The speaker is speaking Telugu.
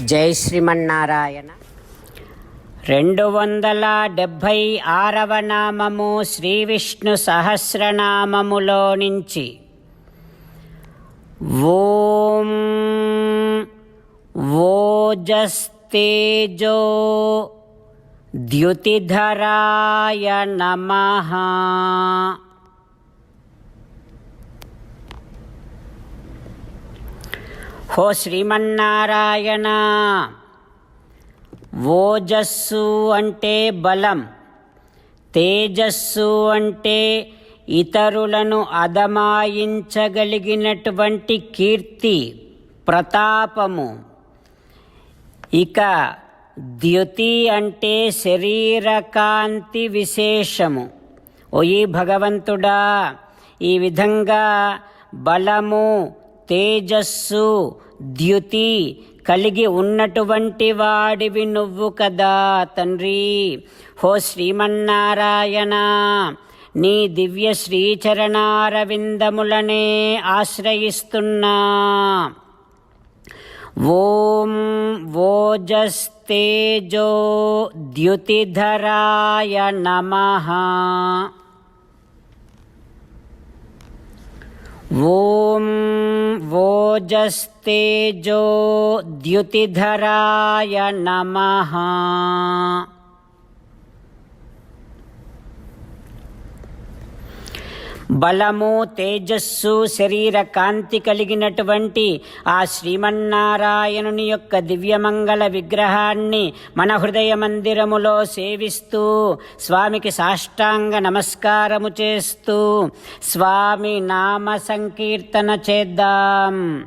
జై శ్రీమన్నారాయణ. రెండు వందల డెబ్భై ఆరవ నామము శ్రీ విష్ణు సహస్రనామములో నుంచి. ఓం ఓజస్తేజో ద్యుతిధరాయ నమః. హో శ్రీమన్నారాయణ ఓజస్సు అంటే బలం తేజస్సు అంటే ఇతరులను అదమాయించగలిగినటువంటి కీర్తి ప్రతాపము. ఇక ద్యుతి అంటే శరీరకాంతి విశేషము. ఓ ఈ భగవంతుడా ఈ విధంగా బలము తేజస్సు ద్యుతి కలిగి ఉన్నటువంటి వాడివి నువ్వు కదా తండ్రి. హో శ్రీమన్నారాయణ నీ దివ్య శ్రీచరణారవిందములనే ఆశ్రయిస్తున్నా. ఓం ఓజస్తేజో ద్యుతిధరాయ నమః. ఓం ఓజస్తేజో ద్యుతిధరాయ నమః బలము తేజస్సు శరీర కాంతి కలిగినటువంటి ఆ శ్రీమన్నారాయణుని యొక్క దివ్యమంగళ విగ్రహాన్ని మన హృదయ మందిరములో సేవిస్తూ స్వామికి సాష్టాంగ నమస్కారము చేస్తూ స్వామి నామ సంకీర్తన చేద్దాం.